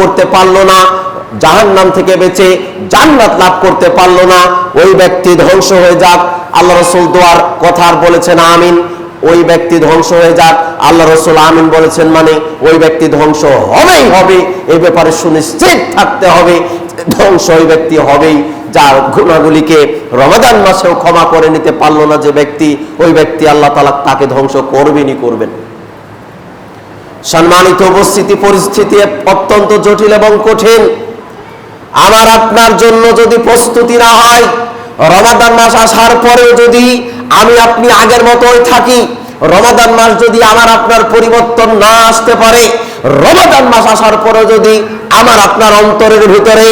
করতে পারল না জাহান নাম থেকে বেঁচে জান্নাত লাভ করতে পারল না, ওই ব্যক্তি ধ্বংস হয়ে যাক, আল্লাহ রসুল দোয়ার কথা আর বলেছেন আমিন। ওই ব্যক্তি ধ্বংস হয়ে যাক, আল্লাহ রসুল আমিন বলেছেন মানে ওই ব্যক্তি ধ্বংস হবেই, হবে। এই ব্যাপারে সুনিশ্চিত থাকতে হবে, ধ্বংস ওই ব্যক্তি হবেই, যার গুণাগুলিকে রমাদান মাসেও ক্ষমা করে নিতে পারল না যে ব্যক্তি, ওই ব্যক্তি আল্লাহ তালা তাকে ধ্বংস করবেনই করবেন। সম্মানিত উপস্থিতি পরিস্থিতি অত্যন্ত জটিল এবং কঠিন। আমার আপনার জন্য যদি প্রস্তুতি না হয়, রমাদান মাস আসার পরেও যদি আমি আপনি আগের মতোই থাকি, রমাদান মাস যদি আমার আপনার পরিবর্তন না আসতে পারে, রমাদান মাস আসার পরেও যদি আমার আপনার অন্তরের ভিতরে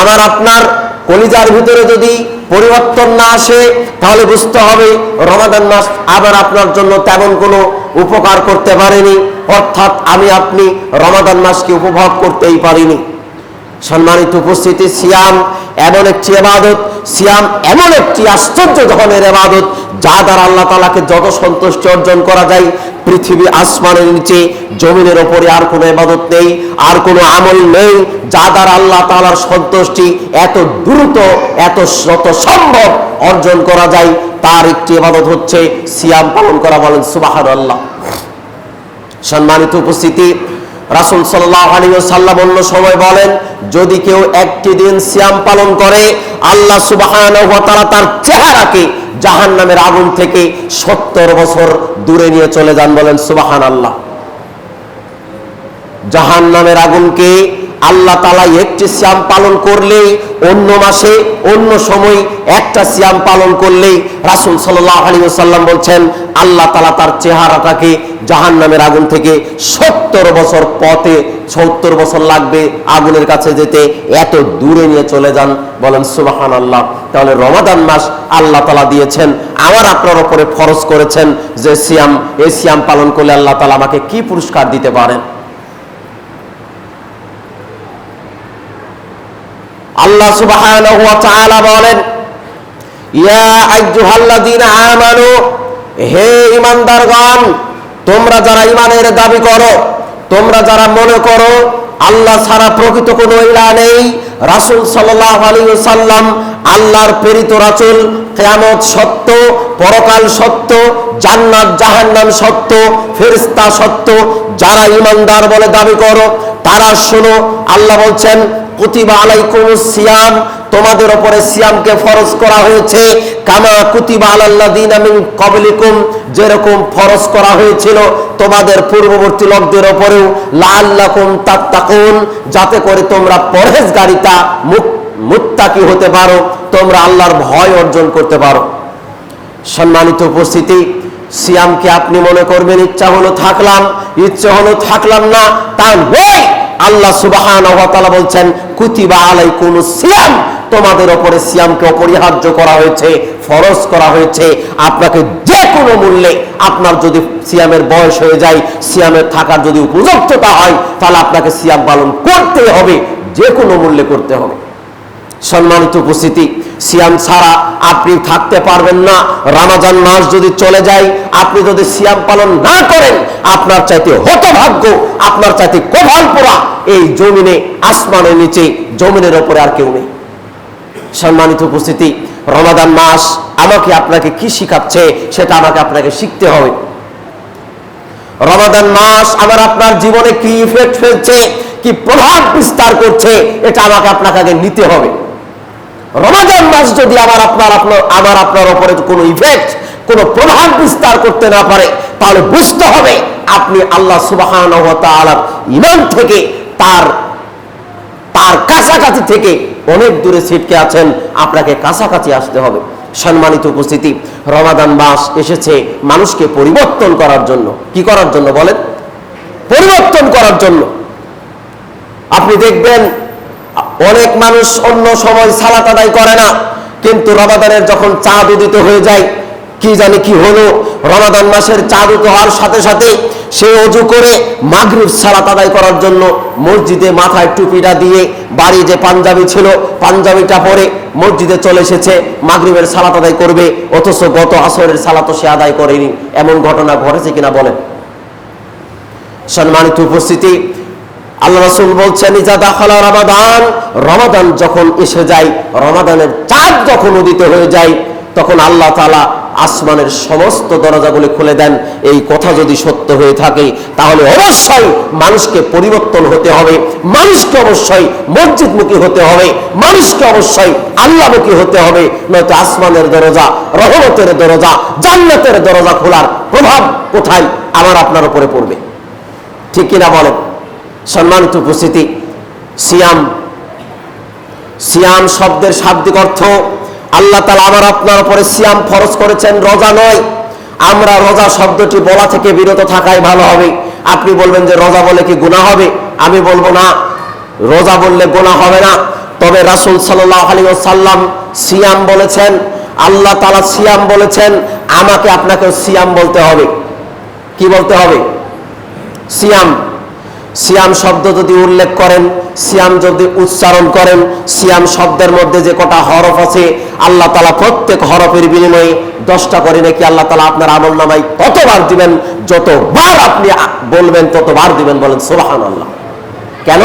আমার আপনার কলিজার ভিতরে যদি পরিবর্তন না আসে, তাহলে বুঝতে হবে রমাদান মাস আবার আপনার জন্য তেমন কোনো উপকার করতে পারেনি। অর্থাৎ আমি আপনি রমাদান মাসকে উপভোগ করতেই পারিনি। সম্মানিত উপস্থিতি, সিয়াম, এমন একটি এবাদত সিয়াম এমন একটি আশ্চর্য ধরনের এবাদত যা দ্বারা আল্লাহ তালাকে যত সন্তুষ্টি অর্জন করা যায়, পৃথিবী আসমানের নিচে, জমিনের ওপরে আর কোনো এবাদত নেই, আর কোনো আমল নেই যা দ্বারা আল্লাহ তালার সন্তুষ্টি এত দ্রুত, এত যত সম্ভব অর্জন করা যায়, তার একটি এবাদত হচ্ছে সিয়াম পালন করা বলেন সুবাহ আল্লাহ সম্মানিত উপস্থিতি রাসুল সাল্লাম অন্য সময় বলেন, যদি কেউ একটি দিন সিয়াম পালন করে, আল্লাহ সুবাহ তার চেহারাকে জাহান নামের আগুন থেকে সত্তর বছর দূরে নিয়ে চলে যান বলেন সুবাহান আল্লাহ জাহান নামের আগুনকে আল্লাহ তালা একটি শ্যাম পালন করলেই অন্য মাসে, অন্য সময় একটা শ্যাম পালন করলেই রাসুল সাল্লাহ আলী সাল্লাম বলছেন, আল্লাহ তালা তার চেহারাটাকে জাহান নামের আগুন থেকে সত্তর বছর পথে, সত্তর বছর লাগবে আগুনের কাছে যেতে, এত দূরে নিয়ে চলে যান। বলেন সুবাহান আল্লাহ তাহলে রমাদান মাস আল্লাহ তালা দিয়েছেন, আমার আপনার ওপরে ফরজ করেছেন যে সিয়াম, এই সিয়াম পালন করলে আল্লাহ তালা আমাকে কি পুরস্কার দিতে পারেন? আল্লাহ তাআলা বলেন আমানু, হে ঈমানদারগণ, তোমরা যারা ঈমানের দাবি করো, তোমরা যারা মনে করো, আল্লাহ ছাড়া প্রকৃত কোনো ইলা নেই, রাসূল সাল্লাল্লাহু আলাইহি সাল্লাম আল্লাহর প্রেরিত রাসূল, কিয়ামত সত্য, পরকাল সত্য, জান্নাত, জাহান্নাম সত্য, ফেরেশতা সত্য, যারা ঈমানদার বলে দাবি করো, তারা শোনো, আল্লাহ বলছেন কুতিবা আলাইকুম সিয়াম, তোমাদের উপরে সিয়ামকে ফরজ করা হয়েছে। কামা কুতিবা আলাল্লাযিনা মিন ক্বাবলিকুম, যেরকম ফরজ করা হয়েছিল তোমাদের পূর্ববর্তী লোকদের উপরেও, লাআল্লাকুম তাত্তাকুন, যাতে করে তোমরা পরহেজগারিতা মুত্তাকি হতে পারো, তোমরা আল্লাহর ভয় অর্জন করতে পারো। সম্মানিত উপস্থিতি, সিয়ামকে আপনি মনে করবেন, ইচ্ছা হলো থাকলাম, ইচ্ছে হলো থাকলাম না, তা নয়। আল্লাহ সুবাহান বলছেন, কুতিবা আলাই কোন সিয়াম। তোমাদের ওপরে সিয়ামকে অপরিহার্য করা হয়েছে, ফরজ করা হয়েছে। আপনাকে যে কোনো মূল্যে আপনার যদি সিয়ামের বয়স হয়ে যায়, সিয়ামের থাকার যদি উপযুক্ততা হয়, তাহলে আপনাকে সিয়াম পালন করতে হবে যে কোনো মূল্যে করতে হবে। সম্মানিত উপস্থিতি, সিয়াম ছাড়া আপনি থাকতে পারবেন না। রামাজান মাস যদি চলে যায়, আপনি যদি সিয়াম পালন না করেন, আপনার চাইতে হতভাগ্য, আপনার চাইতে কোভাল পোড়া এই জমিনে, আসমানের নিচে, জমিনের ওপরে আর কেউ নেই। সম্মানিত উপস্থিতি রমাদান মাস আমাকে আপনাকে কি শিখাচ্ছে, সেটা আমাকে আপনাকে শিখতে হবে। রমাদান মাস আমার আপনার জীবনে কি ইফেক্ট ফেলছে, কি প্রভাব বিস্তার করছে, এটা আমাকে আপনাকে নিতে হবে। রমাদান মাস যদি আমার আপনার আপনার আমার আপনার উপরে কোনো ইফেক্ট কোনো প্রভাব বিস্তার করতে না পারে, তাহলে বুঝতে হবে আপনি আল্লাহ সুবাহান ইমান থেকে তার তার কাছাকাছি থেকে অনেক দূরে ছিটকে আছেন, আপনাকে কাছাকাছি আসতে হবে। সম্মানিত উপস্থিতি, রমাদান মাস এসেছে মানুষকে পরিবর্তন করার জন্য। কি করার জন্য বলেন? পরিবর্তন করার জন্য। আপনি দেখবেন অনেক মানুষ অন্য সময় সালাত আদায় করে না। কিন্তু রমাদানের যখন চাঁদ উদিত হয়ে যায়, কি জানি কি হলো? রমাদান মাসের চাঁদ উদিত হওয়ার সাথে সাথে সে অজু করে মাগরিব সালাত আদায় করার জন্য মসজিদে মাথায় টুপিটা দিয়ে বাড়ি যে পাঞ্জাবি ছিল, পাঞ্জাবিটা পরে মসজিদে চলে এসেছে, মাগরিবের সালাত আদায় করবে, অথচ গত আসরের সালাতও সে আদায় করেনি। এমন ঘটনা ঘটেছে কিনা বলেন? সম্মানিত উপস্থিতি আল্লাহ রাসূল বলছেন রমাদান রমাদান যখন এসে যায়, রমাদানের চাঁদ যখন উদিত হয়ে যায়, তখন আল্লাহ তাআলা আসমানের সমস্ত দরজাগুলি খুলে দেন। এই কথা যদি সত্য হয়ে থাকে, তাহলে অবশ্যই মানুষকে পরিবর্তন হতে হবে, মানুষকে অবশ্যই মসজিদমুখী হতে হবে, মানুষকে অবশ্যই আল্লাহমুখী হতে হবে। নয়তো আসমানের দরজা, রহমতের দরজা, জান্নাতের দরজা খোলার প্রভাব কোথায়? আমার আপনার উপরে পড়বে। ঠিক কিনা বলেন? সম্মানিত উপস্থিতি। সিয়াম। সিয়াম শব্দের শাব্দিক অর্থ, আল্লাহ তালা আমার আপনার উপরে সিয়াম ফরজ করেছেন, রোজা নয়। আমরা রোজা শব্দটি বলা থেকে বিরত থাকাই ভালো হবে। আপনি বলবেন যে রোজা বলে কি গুণা হবে? আমি বলব না। রোজা বললে গুণা হবে না। তবে রাসুল সাল্লাহ সাল্লাম সিয়াম বলেছেন, আল্লাহ তালা সিয়াম বলেছেন, আমাকে আপনাকে সিয়াম বলতে হবে। কি বলতে হবে? সিয়াম। সিয়াম শব্দ যদি উল্লেখ করেন, সিয়াম যদি উচ্চারণ করেন, সিয়াম শব্দের মধ্যে যে কটা হরফ আছে, আল্লাহ তালা প্রত্যেক হরফের বিনিময়ে দশটা করে নাকি আল্লাহ তালা আপনার আমল নামাই ততবার দিবেন? যতবার আপনি বলবেন, ততবার দিবেন বলেন সোহান আল্লাহ কেন?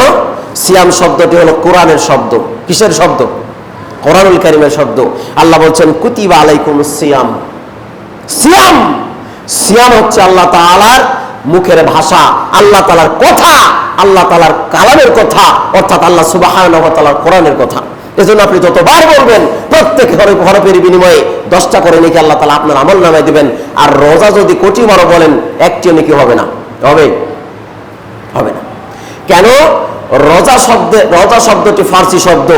সিয়াম শব্দটি হলো কোরআনের শব্দ। কিসের শব্দ? কোরআনুল কারিমের শব্দ। আল্লাহ বলছেন, কুতিবা আলাইকুম সিয়াম। সিয়াম! সিয়াম হচ্ছে আল্লাহ তাআলার মুখের ভাষা, আল্লাহ তাআলার কথা, আল্লাহ তাআলার কালামের কথা, অর্থাৎ আল্লাহ তাআলার কোরআনের কথা। এজন্য আপনি যতবার বলবেন, প্রত্যেক হরফ, হরফের বিনিময়ে দশটা করে নাকি আল্লাহ তালা আপনার আমল নামায় দিবেন। আর রোজা যদি কোটি বারো বলেন, একটিও নাকি হবে না। হবে? হবে না। কেন? রোজা শব্দে, রোজা শব্দটি ফার্সি শব্দ,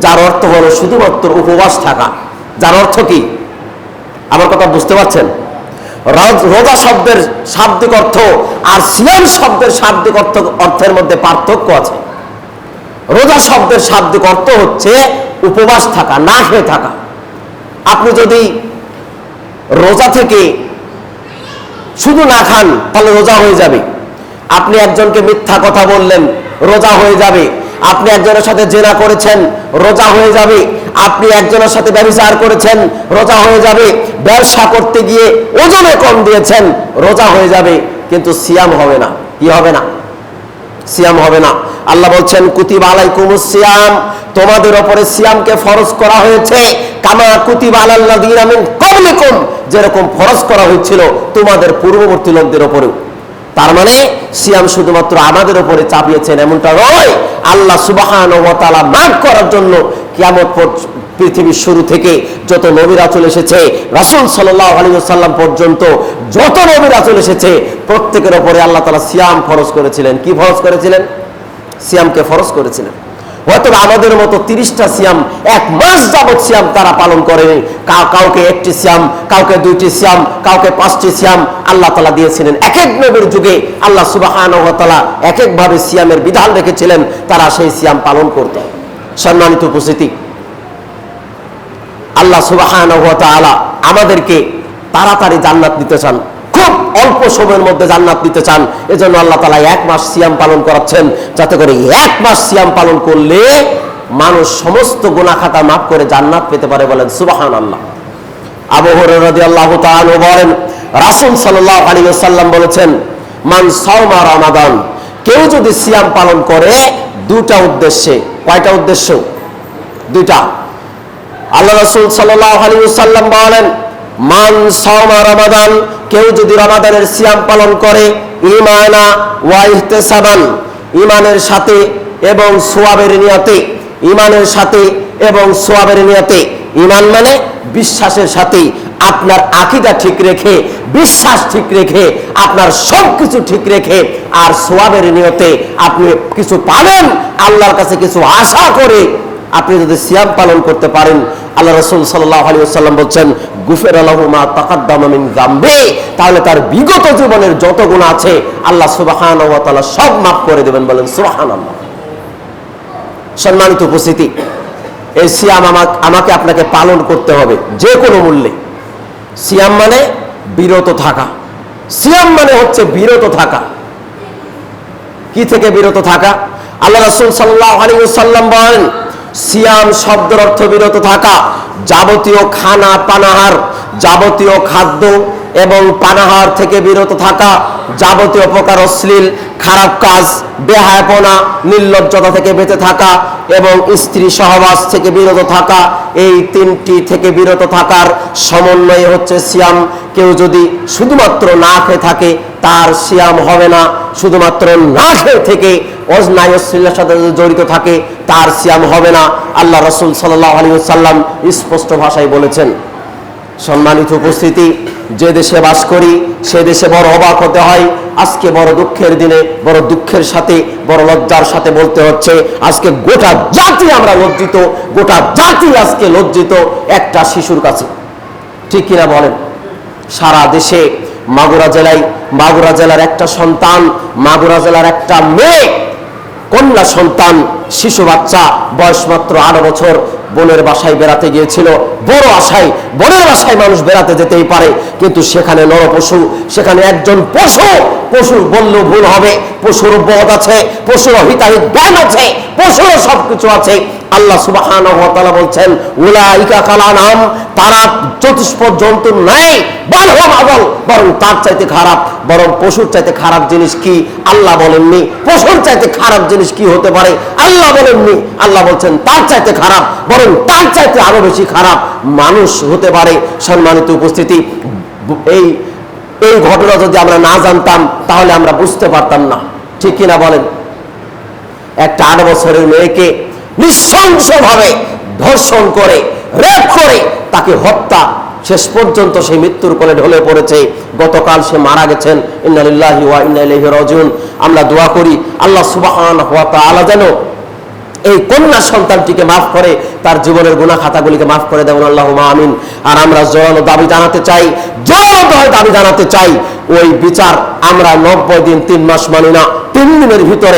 যার অর্থ হলো শুধুমাত্র উপবাস থাকা। যার অর্থ কি? আমার কথা বুঝতে পারছেন? রজ- শব্দের শাব্দিক অর্থ আর সিয়াম শব্দের শাব্দিক অর্থ, অর্থের মধ্যে পার্থক্য আছে। রোজা শব্দের শাব্দিক অর্থ হচ্ছে উপবাস থাকা, না খেয়ে থাকা। আপনি যদি রোজা থেকে শুধু না খান, তাহলে রোজা হয়ে যাবে। আপনি একজনকে মিথ্যা কথা বললেন, রোজা হয়ে যাবে। আপনি একজনের সাথে জেনা করেছেন, রোজা হয়ে যাবে। আপনি একজনের সাথে ব্যবচার করেছেন, রোজা হয়ে যাবে। ব্যবসা করতে গিয়ে ওজনে কম দিয়েছেন, রোজা হয়ে যাবে। কিন্তু সিয়াম হবে না। কি হবে না? সিয়াম হবে না। আল্লাহ বলছেন, কুতিবা আলাইকুমুস সিয়াম। তোমাদের উপরে সিয়ামকে ফরজ করা হয়েছে। কামা কুতিবা আলাল্লাযীনা মিন ক্বাবলিকুম। যেরকম ফরজ করা হয়েছিল তোমাদের পূর্ববর্তী লোকদের উপরেও তার মানে সিয়াম শুধুমাত্র আমাদের ওপরে চাপিয়েছেন, এমনটা নয়। আল্লাহ সুবহানাহু ওয়া তাআলা মাফ করার জন্য কিয়ামত পৃথিবীর শুরু থেকে যত নবীরা চলে এসেছে, রাসূল ওয়াসাল্লাম পর্যন্ত যত নবীরা চলে এসেছে, প্রত্যেকের উপরে আল্লাহ তাআলা সিয়াম ফরজ করেছিলেন। কি ফরজ করেছিলেন? সিয়ামকে ফরজ করেছিলেন। হয়তো আমাদের মতো তিরিশটা সিয়াম, এক মাস যাবৎ সিয়াম তারা পালন করেনি। কাউকে একটি সিয়াম, কাউকে দুইটি সিয়াম, কাউকে পাঁচটি সিয়াম আল্লাহ তালা দিয়েছিলেন। এক এক নবীর যুগে আল্লাহ সুবাহান এক একভাবে সিয়ামের বিধান রেখেছিলেন, তারা সেই সিয়াম পালন করত। সম্মানিত উপস্থিতি। আল্লাহ সুবাহান আমাদেরকে তাড়াতাড়ি জান্নাত দিতে চান। খুব অল্প সময়ের মধ্যে জান্নাত দিতে চান। এজন্য আল্লাহ তালা এক মাস সিয়াম পালন করাচ্ছেন। যাতে করে এক মাস সিয়াম পালন করলে মানুষ সমস্ত গুনাহ খাতা মাফ করে জান্নাত পেতে পারে বলেন সুবাহান আল্লাহ আবু হুরায়রা আল্লাহ বলেন, রাসূল সাল্লাল্লাহু আলাইহি ওয়াসাল্লাম বলেছেন, মান কেউ যদি সিয়াম পালন করে দুটা উদ্দেশ্যে কয়টা উদ্দেশ্য? দুইটা। আল্লাহ রাসূল সাল্লাল্লাহু আলাইহি ওয়াসাল্লাম বলেন, মান সাওমা রমাদান কেউ যদি রমাদানের সিয়াম পালন করে, ঈমানা ওয়া ইহতিসাবান, ঈমানের সাথে এবং সোয়াবের নিয়তে, ঈমানের সাথে এবং সোয়াবের নিয়তে, ঈমান মানে বিশ্বাসের সাথে আপনার আকিদা ঠিক রেখে বিশ্বাস ঠিক রেখে, আপনার সব কিছু ঠিক রেখে আর সোয়াবের নিয়তে আপনি কিছু পাবেন, আল্লাহর কাছে কিছু আশা করে আপনি যদি সিয়াম পালন করতে পারেন, আল্লাহ রসুল সাল্লাম বলছেন, গুফের আলহুমা তাহলে তার বিগত জীবনের যত গুণ আছে, আল্লাহ সুবাহান সব মাফ করে দেবেন, বলেন সুবাহান সম্মানিত উপস্থিতি, এই সিয়াম আমাকে আপনাকে পালন করতে হবে, যে কোনো মূল্যে। সিয়াম মানে বিরত থাকা। সিয়াম মানে হচ্ছে বিরত থাকা। কি থেকে বিরত থাকা? আল্লাহ রাসুল সাল্লাহ আলাইহি ওয়াসাল্লাম বলেন, সিয়াম শব্দের অর্থ বিরত থাকা। যাবতীয় খানা পানাহার, যাবতীয় খাদ্য এবং পানাহার থেকে বিরত থাকা যাবতীয় প্রকার অশ্লীল, খারাপ কাজ, বেহায়াপনা, নির্লজ্জতা থেকে বেঁচে থাকা এবং স্ত্রী সহবাস থেকে বিরত থাকা, এই তিনটি থেকে বিরত থাকার সমন্বয়ে হচ্ছে সিয়াম। কেউ যদি শুধুমাত্র না খেয়ে থাকে, তার সিয়াম হবে না। শুধুমাত্র না খেয়ে থেকে অজনায় অশ্লীলের সাথে জড়িত থাকে, তার সিয়াম হবে না। আল্লাহ রসুল সাল্লাহ আলী সাল্লাম স্পষ্ট ভাষায় বলেছেন সম্মানিত উপস্থিতি, যে দেশে বাস করি, সে দেশে বড় অবাক হতে হয়। আজকে বড় দুঃখের দিনে, বড় দুঃখের সাথে, বড় লজ্জার সাথে বলতে হচ্ছে, আজকে গোটা জাতি আমরা লজ্জিত, গোটা জাতি আজকে লজ্জিত একটা শিশুর কাছে। ঠিক কিনা বলেন? সারা দেশে মাগুরা জেলায়, মাগুরা জেলার একটা সন্তান, মাগুরা জেলার একটা মেয়ে কন্যা সন্তান, শিশু বাচ্চা, বয়স মাত্র আট বছর, বোনের বাসায় বেড়াতে গিয়েছিল। বড় আশায়, বোনের বাসায় মানুষ বেড়াতে যেতেই পারে, কিন্তু সেখানে নর পশু সেখানে একজন পশু, পশুর বললেও ভুল হবে, পশুর বোধ আছে, পশুর হিতাহিত জ্ঞান আছে পশুর সবকিছু আছে। আল্লাহ সুবাহান বলছেন, উলাইকা কালা নাম তারা চতুষ্পদ জন্তু নাই বারহম বরং তার চাইতে খারাপ, বরং পশুর চাইতে খারাপ জিনিস কি? আল্লাহ বলেননি। পশুর চাইতে খারাপ জিনিস কি হতে পারে? আল্লাহ বলেননি। আল্লাহ বলছেন, তার চাইতে খারাপ, বরং তার চাইতে আরও বেশি খারাপ মানুষ হতে পারে। সম্মানিত উপস্থিতি, এই এই ঘটনা যদি আমরা না জানতাম, তাহলে আমরা বুঝতে পারতাম না। ঠিক কিনা বলেন? একটা আট বছরের মেয়েকে নৃশংসভাবে ধর্ষণ করে রেপ করে তাকে হত্যা। শেষ পর্যন্ত সেই মৃত্যুর কোলে ঢলে পড়েছে। গতকাল সে মারা গেছেন। ইন্নালিল্লাহি ওয়া ইন্না ইলাইহি রাজিউন। আমরা দোয়া করি আল্লাহ সুবহানাহু ওয়া তাআলা যেন এই কন্যা সন্তানটিকে মাফ করে, তার জীবনের গুণা খাতাগুলিকে মাফ করে দেবেন আল্লাহ আমিন। আর আমরা জোরালো দাবি জানাতে চাই জোরালো দাবি জানাতে চাই, ওই বিচার আমরা নব্বই দিন, তিন মাস মানি না। তিন দিনের ভিতরে